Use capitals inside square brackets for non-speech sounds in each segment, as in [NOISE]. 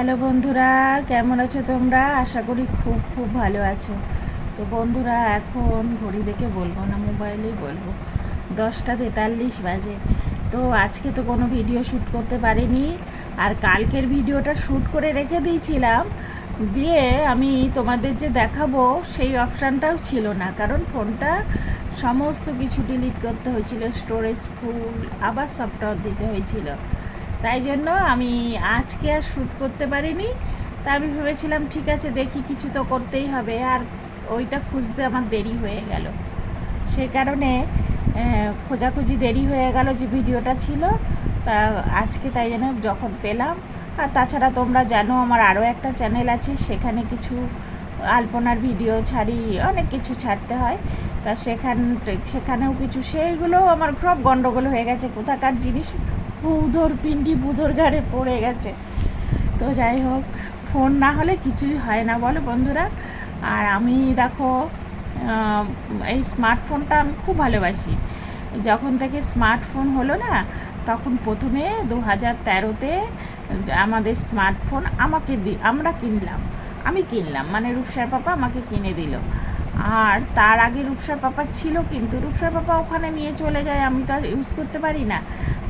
Hello বন্ধুরা, কেমন আছো তোমরা? আশা করি খুব খুব ভালো আছো। তো বন্ধুরা, এখন ঘড়ি দেখে বলব না, মোবাইলেই বলব। দশটা তেতাল্লিশ বাজে। তো আজকে তো কোনো ভিডিও শ্যুট করতে পারিনি, আর কালকের ভিডিওটা শ্যুট করে রেখে দিয়েছিলাম। দিয়ে আমি তোমাদের যে দেখাবো, সেই অপশানটাও ছিল না। কারণ ফোনটা সমস্ত কিছু ডিলিট করতে হয়েছিল স্টোরেজ ফুল আবার সফটওয়্যার দিতে হয়েছিল। তাই জন্য আমি আজকে আর শ্যুট করতে পারিনি। তা আমি ভেবেছিলাম, ঠিক আছে, দেখি কিছু তো করতেই হবে। আর ওইটা খুঁজতে আমার দেরি হয়ে গেল। সেই কারণে খোঁজাখুঁজি দেরি হয়ে গেল যে ভিডিওটা ছিল। তা আজকে তাই জন্য যখন পেলাম। আর তাছাড়া তোমরা জানো, আমার আরও একটা চ্যানেল আছে, সেখানে কিছু আলপনার ভিডিও ছাড়ি, অনেক কিছু ছাড়তে হয়। তা সেখান, সেখানেও কিছু সেইগুলো আমার সব গন্ডগোল হয়ে গেছে। কোথাকার জিনিস বুধর পিন্ডি বুধর ঘাড়ে পড়ে গেছে। তো যাই হোক, ফোন না হলে কিছুই হয় না, বলো বন্ধুরা। আর আমি দেখো এই স্মার্টফোনটা আমি খুব ভালোবাসি। যখন থেকে স্মার্টফোন হলো না, তখন প্রথমে দু হাজার তেরোতে আমাদের স্মার্টফোন আমাকে দি, আমরা কিনলাম। আমি কিনলাম মানে রূপসার পাপা আমাকে কিনে দিল। আর তার আগে রূপসার পাপা ছিল কিন্তু, রূপসার পাপা ওখানে নিয়ে চলে যায়, আমি তো ইউজ করতে পারি না।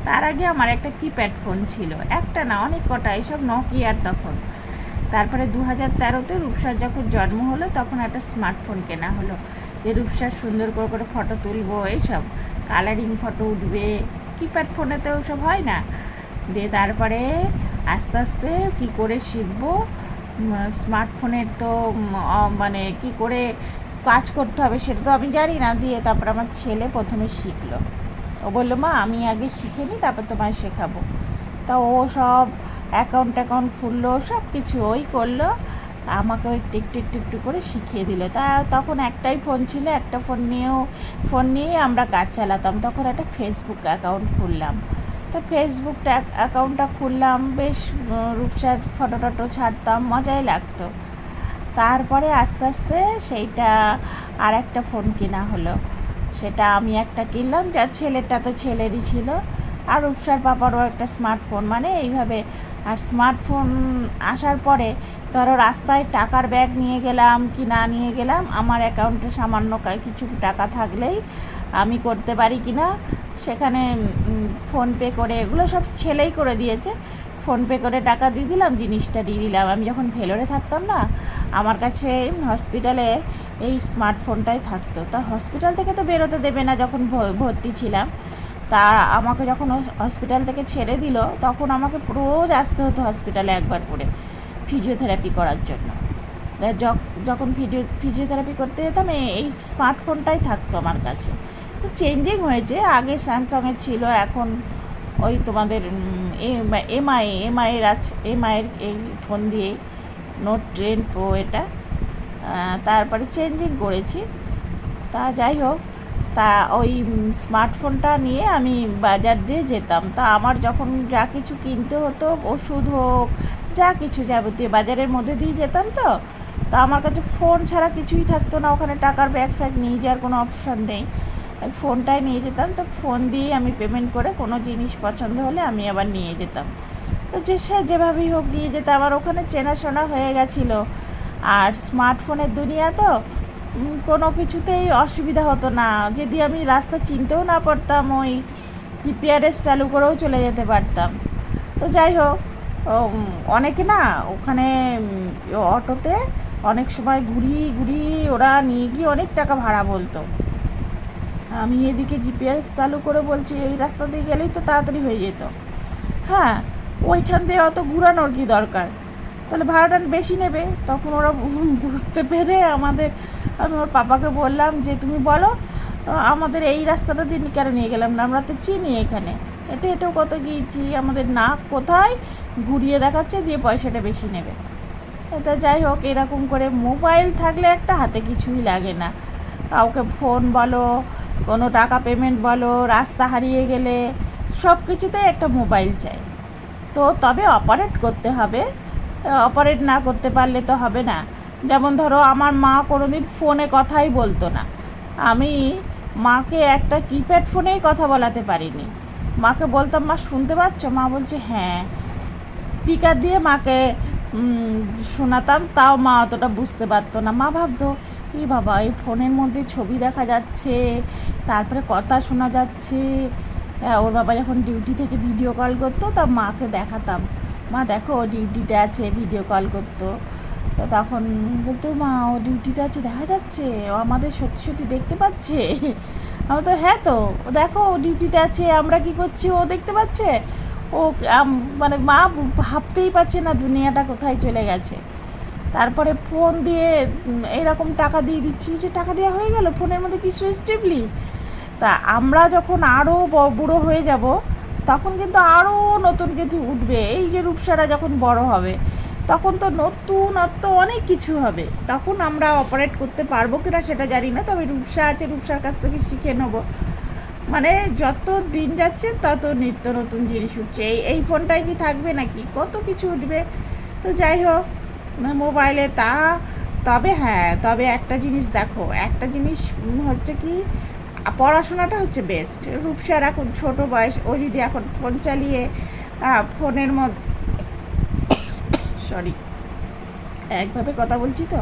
তার আগে আমার একটা কিপ্যাড ফোন ছিল। একটা না, অনেক কটা, এইসব নকিয়ার তখন। তারপরে দু হাজার তেরোতে রূপসার যখন জন্ম হলো, তখন একটা স্মার্টফোন কেনা হলো। যে রূপসার সুন্দর করে করে ফটো তুলবো, এইসব। কালারিং ফটো উঠবে কিপ্যাড ফোনে তো ওসব হয় না। দিয়ে তারপরে আস্তে আস্তে কি করে শিখব? স্মার্টফোনের তো মানে কি করে কাজ করতে হবে সেটা তো আমি জানি না। দিয়ে তারপর আমার ছেলে প্রথমে শিখলো। বলল, মা, আমি আগে শিখে নিই, তারপর তোমায় শেখাবো। তা ও সব অ্যাকাউন্ট ট্যাকাউন্ট খুললো সব কিছু ওই করল, আমাকে ওই একটু একটু করে শিখিয়ে দিল। তা তখন একটাই ফোন ছিল, একটা ফোন নিয়েও ফোন নিয়েই আমরা কাজ চালাতাম। তখন একটা ফেসবুক অ্যাকাউন্ট খুললাম। তো ফেসবুকটা অ্যাকাউন্টটা খুললাম, বেশ রূপসার ফটো টটো ছাড়তাম, মজাই লাগতো। তারপরে আস্তে আস্তে সেইটা আর একটা ফোন কেনা হলো। সেটা আমি একটা কিনলাম যার ছেলেটা তো ছেলেরই ছিল। আর রূপসার পাপারও একটা স্মার্টফোন মানে এইভাবে। আর স্মার্টফোন আসার পরে ধরো রাস্তায় টাকার ব্যাগ নিয়ে গেলাম কি না নিয়ে গেলাম, আমার অ্যাকাউন্টে সামান্য কিছু টাকা থাকলেই আমি করতে পারি কি না সেখানে ফোনপে করে, এগুলো সব ছেলেই করে দিয়েছে। ফোনপে করে টাকা দিয়ে দিলাম, জিনিসটা দিয়ে দিলাম। আমি যখন ভেলোরে থাকতাম না, আমার কাছে হসপিটালে এই স্মার্টফোনটাই থাকতো। তা হসপিটাল থেকে তো বেরোতে দেবে না যখন ভর্তি ছিলাম। তা আমাকে যখন হসপিটাল থেকে ছেড়ে দিল, তখন আমাকে রোজ আসতে হতো হসপিটালে একবার করে ফিজিওথেরাপি করার জন্য। যখন ভিডিও ফিজিওথেরাপি করতে যেতাম এই স্মার্টফোনটাই থাকতো আমার কাছে। তো চেঞ্জিং হয়েছে, আগে স্যামসংয়ের ছিল, এখন ওই তোমাদের এমআই এমআইয়ের আছে এমআইয়ের এই ফোন দিয়েই নোট টেন প্রো এটা। তারপরে চেঞ্জিং করেছি। তা যাই হোক, তা ওই স্মার্টফোনটা নিয়ে আমি বাজার দিয়ে যেতাম। তা আমার যখন যা কিছু কিনতে হতো, ওষুধ হোক, যা কিছু যাবতীয়, বাজারের মধ্যে দিয়ে যেতাম তো, তা আমার কাছে ফোন ছাড়া কিছুই থাকতো না। ওখানে টাকার ব্যাগ ফ্যাগ নিয়ে যাওয়ার কোনো অপশন নেই। আমি ফোনটাই নিয়ে যেতাম, তো ফোন দিয়ে আমি পেমেন্ট করে কোনো জিনিস পছন্দ হলে আমি আবার নিয়ে যেতাম। তো যে সে যেভাবেই হোক নিয়ে যেতাম আমার ওখানে চেনাশোনা হয়ে গেছিল। আর স্মার্টফোনের দুনিয়া তো কোনো কিছুতেই অসুবিধা হতো না। যদি আমি রাস্তা চিনতেও না পারতাম, ওই জিপিআরএস চালু করেও চলে যেতে পারতাম। তো যাই হোক অনেকে না, ওখানে অটোতে অনেক সময় ঘুরিয়ে ঘুরিয়ে ওরা নিয়ে গিয়ে অনেক টাকা ভাড়া বলতো। আমি এদিকে জিপিএস চালু করে বলছি, এই রাস্তা দিয়ে গেলেই তো তাড়াতাড়ি হয়ে যেত। হ্যাঁ ওইখান দিয়ে অত ঘুরানোর কি দরকার? তাহলে ভাড়াটা বেশি নেবে? তখন ওরা [LAUGHS] বুঝতে পেরে আমাদের, আমি ওর পাপাকে বললাম যে, তুমি বলো আমাদের এই রাস্তাটা দিন কেন নিয়ে গেলাম না? আমরা তো চিনি এখানে। এটা এটাও কত গিয়েছি, আমাদের নাক কোথায়? ঘুরিয়ে দেখাচ্ছে দিয়ে পয়সাটা বেশি নেবে। তা যাই হোক, এরকম করে মোবাইল থাকলে একটা হাতে কিছুই লাগে না। কাউকে ফোন বলো কোনো টাকা পেমেন্ট বলো, রাস্তা হারিয়ে গেলে সব কিছুতেই একটা মোবাইল চাই। তো তবে অপারেট করতে হবে। অপারেট না করতে পারলে তো হবে না। যেমন ধরো আমার মা কোনোদিন ফোনে কথাই বলতো না। আমি মাকে একটা কিপ্যাড ফোনেই কথা বলাতে পারিনি। মাকে বলতাম, মা, শুনতে পাচ্ছ? মা বলছে হ্যাঁ। স্পিকার দিয়ে মাকে শোনাতাম। তাও মা অতটা বুঝতে পারতো না। মা ভাবতো এই বাবা এই ফোনের মধ্যে ছবি দেখা যাচ্ছে তারপরে কথা শোনা যাচ্ছে। হ্যাঁ, ওর বাবা যখন ডিউটি থেকে ভিডিও কল করতো তা মাকে দেখাতাম। মা দেখো ও ডিউটিতে আছে ভিডিও কল করতো। তো তখন বলতো মা ও ডিউটিতে আছে দেখা যাচ্ছে। ও আমাদের সত্যি সত্যি দেখতে পাচ্ছে। আমার তো হ্যাঁ তো ও দেখো ও ডিউটিতে আছে আমরা কি করছি? ও দেখতে পাচ্ছে? ও মানে মা ভাবতেই পারছে না দুনিয়াটা কোথায় চলে গেছে? তারপরে ফোন দিয়ে এরকম টাকা দিয়ে দিচ্ছি যে টাকা দেওয়া হয়ে গেল ফোনের মধ্যে কিছু সুইচ টিপলি তা আমরা যখন আরও বুড়ো হয়ে যাব, তখন কিন্তু আরও নতুন কিছু উঠবে। এই যে রূপসারা যখন বড় হবে, তখন তো নতুনত্ব অনেক কিছু হবে। তখন আমরা অপারেট করতে পারব কিনা সেটা জানি না, তবে রূপসা আছে, রূপসার কাছ থেকে শিখে নেব। মানে যত দিন যাচ্ছে, তত নিত্য নতুন জিনিস উঠছে। এই এই ফোনটাই কি থাকবে নাকি? কত কিছু উঠবে? তো যাই হোক মোবাইলে তা, তবে হ্যাঁ তবে একটা জিনিস দেখো, একটা জিনিস হচ্ছে কি, পড়াশোনাটা হচ্ছে বেস্ট রূপসার এখন ছোট বয়স, ও যদি এখন ফোন চালিয়ে ফোনের মধ্যে সরি একভাবে কথা বলছি তো?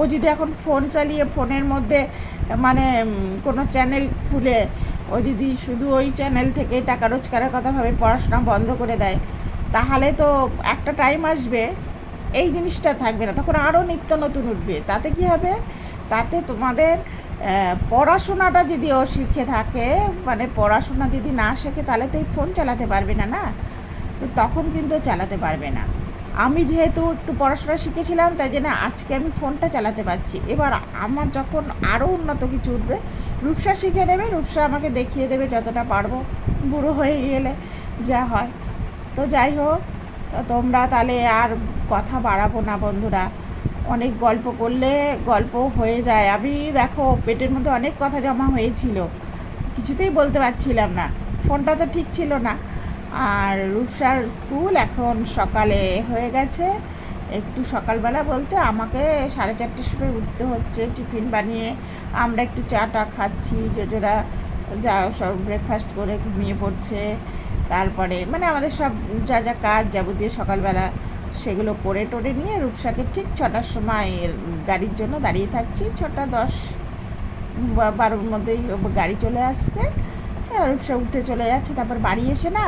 ও যদি এখন ফোন চালিয়ে ফোনের মধ্যে মানে কোনো চ্যানেল খুলে, ও যদি শুধু ওই চ্যানেল থেকে টাকা রোজগারের কথা ভাবে পড়াশোনা বন্ধ করে দেয়, তাহলে তো একটা টাইম আসবে এই জিনিসটা থাকবে না। তখন আরও নিত্য নতুন উঠবে। তাতে কি হবে? তাতে তোমাদের পড়াশোনাটা যদি ও শিখে থাকে মানে পড়াশোনা যদি না শেখে, তাহলে তো এই ফোন চালাতে পারবে না না? তো তখন কিন্তু চালাতে পারবে না। আমি যেহেতু একটু পড়াশোনা শিখেছিলাম, তাই জন্য আজকে আমি ফোনটা চালাতে পারছি। এবার আমার যখন আরও উন্নত কিছু উঠবে, রূপসা শিখে নেবে, রূপসা আমাকে দেখিয়ে দেবে যতটা পারব। বুড়ো হয়ে গেলে যা হয়। তো যাই হোক তোমরা তাহলে আর কথা বাড়াবো না বন্ধুরা। অনেক গল্প করলে গল্প হয়ে যায়। আমি দেখো, পেটের মধ্যে অনেক কথা জমা হয়েছিল। কিছুতেই বলতে পারছিলাম না। ফোনটা তো ঠিক ছিল না। আর রূপসার স্কুল এখন সকালে হয়ে গেছে। একটু সকালবেলা বলতে আমাকে সাড়ে চারটের সময় উঠতে হচ্ছে, টিফিন বানিয়ে। আমরা একটু চাটা খাচ্ছি। জোজোরা যা সব ব্রেকফাস্ট করে ঘুমিয়ে পড়ছে। তারপরে মানে আমাদের সব যা যা কাজ যাবতীয় সকালবেলা সেগুলো করে টোরে নিয়ে রূপসাকে ঠিক ছটার সময় গাড়ির জন্য দাঁড়িয়ে থাকছি। ছটা দশ বা বারোর মধ্যেই গাড়ি চলে আসছে। আর রূপসা উঠে চলে যাচ্ছে, তারপর বাড়ি এসে না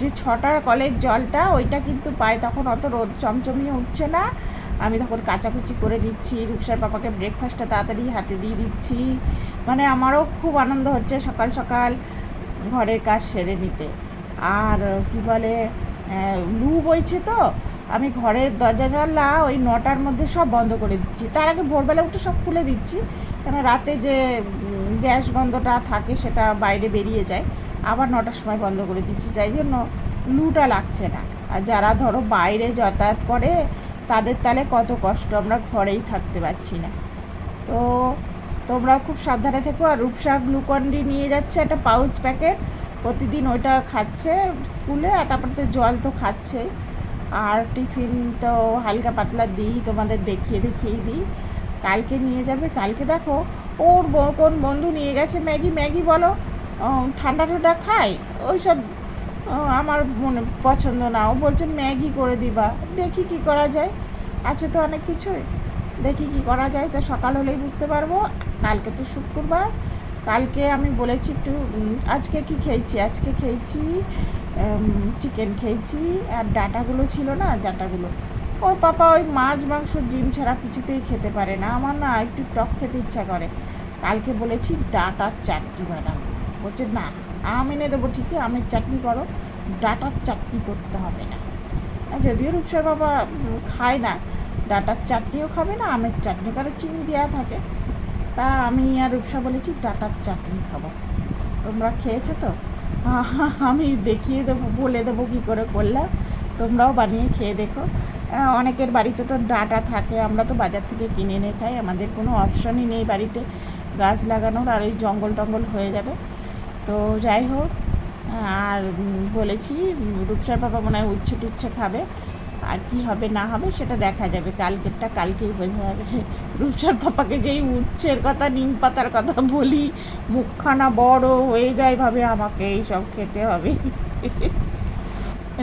যে ছটার কলের জলটা ওইটা কিন্তু পায়, তখন অত রোদ চমচমিয়ে উঠছে না। আমি তখন কাচাকুচি করে দিচ্ছি রূপসার পাপাকে ব্রেকফাস্টটা তাড়াতাড়ি হাতে দিয়ে দিচ্ছি। মানে আমারও খুব আনন্দ হচ্ছে সকাল সকাল। ঘরের কাজ সেরে নিতে। আর, কি বলে লু বইছে তো, আমি ঘরের দরজা জানলা ওই নটার মধ্যে সব বন্ধ করে দিচ্ছি। তার আগে ভোরবেলা উঠে সব খুলে দিচ্ছি, কেন রাতে যে গ্যাস গন্ধটা থাকে সেটা বাইরে বেরিয়ে যায়, আবার নটার সময় বন্ধ করে দিচ্ছি। যাই জন্য লুটা লাগছে না। আর যারা ধরো বাইরে যাতায়াত করে, তাদের তাহলে কত কষ্ট, আমরা ঘরেই থাকতে পারছি না। তো তোমরা খুব সাবধানে থেকো, আর রূপসা গ্লুকন্ডি নিয়ে যাচ্ছে একটা পাউচ প্যাকেট। প্রতিদিন ওইটা খাচ্ছে স্কুলে, আর তারপরে তো জল তো খাচ্ছে আর টিফিন তো হালকা পাতলা দিই, তোমাদের দেখিয়ে দেখিয়ে দিই। কালকে নিয়ে যাবে, কালকে দেখো, ওর কোন বন্ধু নিয়ে গেছে ম্যাগি ম্যাগি বলো ঠান্ডা ঠান্ডা খাই ওই সব আমার মনে পছন্দ না, ও বলছে ম্যাগি করে দিবা, দেখি কি করা যায়। আছে তো অনেক কিছুই। দেখি কি করা যায়, তো সকাল হলেই বুঝতে পারব। কালকে তো শুক্রবার। কালকে আমি বলেছি একটু আজকে কি খেয়েছি? আজকে খেয়েছি চিকেন খেয়েছি, আর ডাটাগুলো ছিল না, ডাটাগুলো। ওর পাপা ওই মাছ, মাংস, ডিম ছাড়া কিছুতেই খেতে পারে না। আমার না একটু টক খেতে ইচ্ছা করে। কালকে বলেছি ডাটার চাটনি ম্যাডাম বলছে, না, আম এনে দেবো ঠিকই, আমের চাটনি করো। ডাটার চাটনি করতে হবে না। যদিও রূপসার বাবা খায় না ডাটার চাটনিও খাবে না, আমের চাটনি, কারণ চিনি দেওয়া থাকে। তা আমি আর রূপসা বলেছি ডাটার চাটনি খাব। তোমরা খেয়েছো তো? [LAUGHS] আমি দেখিয়ে দেবো, বলে দেবো কী করে করলাম তোমরাও বানিয়ে খেয়ে দেখো। অনেকের বাড়িতে তো ডাটা থাকে, আমরা তো বাজার থেকে কিনে এনে খাই, আমাদের কোনো অপশনই নেই বাড়িতে। গাছ লাগানোর আর ওই জঙ্গল টঙ্গল হয়ে যাবে। তো যাই হোক, আর বলেছি, রূপসার বাবা মনে হয় উচ্ছে টুচ্ছে খাবে। আর কি হবে না হবে সেটা দেখা যাবে। কালকেরটা কালকেই বোঝা যাবে। রূপসার পাপাকে যেই উচ্ছের কথা, নিম পাতার কথা বলি, মুখখানা বড় হয়ে যায় ভাবে আমাকে এইসব খেতে হবে।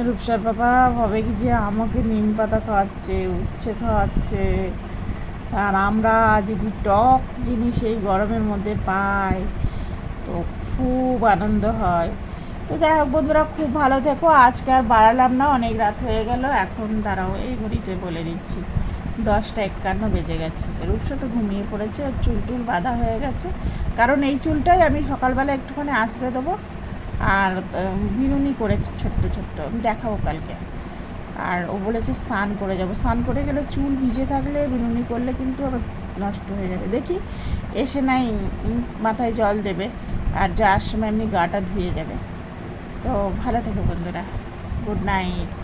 রূপসার পাপা ভাবে কি যে আমাকে নিম পাতা খাওয়াচ্ছে, উচ্ছে খাওয়াচ্ছে। আর আমরা যদি টক জিনিস এই গরমের মধ্যে পাই, তো খুব আনন্দ হয়। তো যাই হোক, বন্ধুরা, খুব ভালো থেকো। আজকে আর বাড়ালাম না, অনেক রাত হয়ে গেল। এখন দাঁড়াও, এই ঘড়িতে বলে দিচ্ছি, দশটা একান্ন বেজে গেছে। রূপসা তো ঘুমিয়ে পড়েছে ওর চুল টুল বাঁধা হয়ে গেছে। কারণ এই চুলটাই আমি সকালবেলা একটুখানি আশ্রয় দেবো, আর বিনুনি করেছে ছোট্ট ছোট্ট, আমি দেখাবো কালকে। আর ও বলেছে স্নান করে যাব। স্নান করে গেলে চুল ভিজে থাকলে বিনুনি করলে কিন্তু আবার নষ্ট হয়ে যাবে। দেখি, এসে নাই মাথায় জল দেবে, আর যাওয়ার সময় এমনি গাটা ধুয়ে যাবে। তো ভালো থেকো বন্ধুরা। Good night.